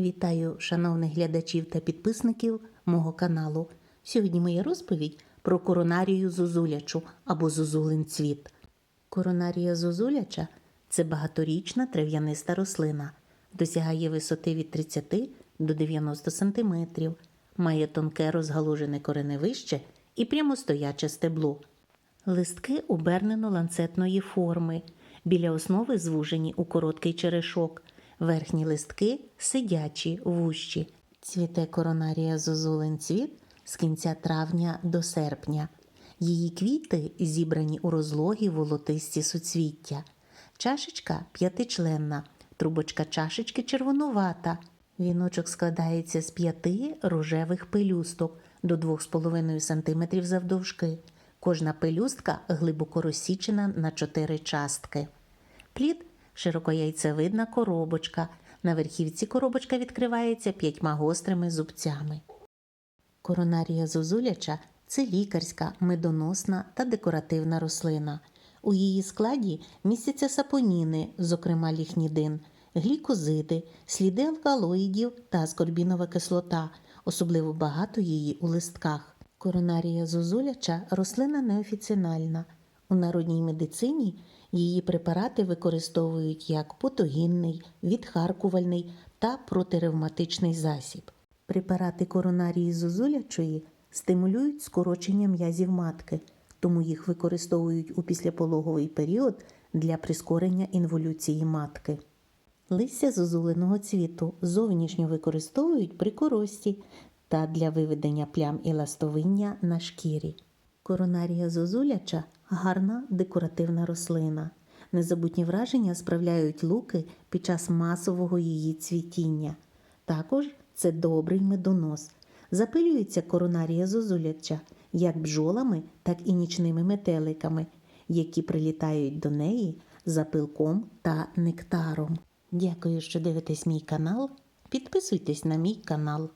Вітаю шановних глядачів та підписників мого каналу. Сьогодні моя розповідь про коронарію зозулячу або зозулин цвіт. Коронарія зозуляча це багаторічна трав'яниста рослина, досягає висоти від 30 до 90 см, має тонке розгалужене кореневище і прямостояче стебло. Листки обернено-ланцетної форми, біля основи звужені у короткий черешок, верхні листки сидячі, вущі. Цвіте коронарія зозулин цвіт з кінця травня до серпня. Її квіти зібрані у розлогі волотисті суцвіття. Чашечка п'ятичленна, трубочка чашечки червонувата. Віночок складається з п'яти рожевих пелюсток до 2,5 см завдовжки. Кожна пелюстка глибоко розсічена на чотири частки. Плід широкояйцевидна коробочка. На верхівці коробочка відкривається п'ятьма гострими зубцями. Коронарія зозуляча це лікарська, медоносна та декоративна рослина. У її складі містяться сапоніни, зокрема ліхнідин, глікозиди, сліди алкалоїдів та аскорбінова кислота, особливо багато її у листках. Коронарія зозуляча рослина неофіціональна. У народній медицині її препарати використовують як потогінний, відхаркувальний та протиревматичний засіб. Препарати коронарії зозулячої стимулюють скорочення м'язів матки, тому їх використовують у післяпологовий період для прискорення інволюції матки. Листя зозуленого цвіту зовнішньо використовують при корості та для виведення плям і ластовиння на шкірі. Коронарія зозуляча гарна декоративна рослина. Незабутні враження справляють луки під час масового її цвітіння. Також це добрий медонос. Запилюється коронарія зозуляча як бджолами, так і нічними метеликами, які прилітають до неї за пилком та нектаром. Дякую, що дивитесь мій канал. Підписуйтесь на мій канал.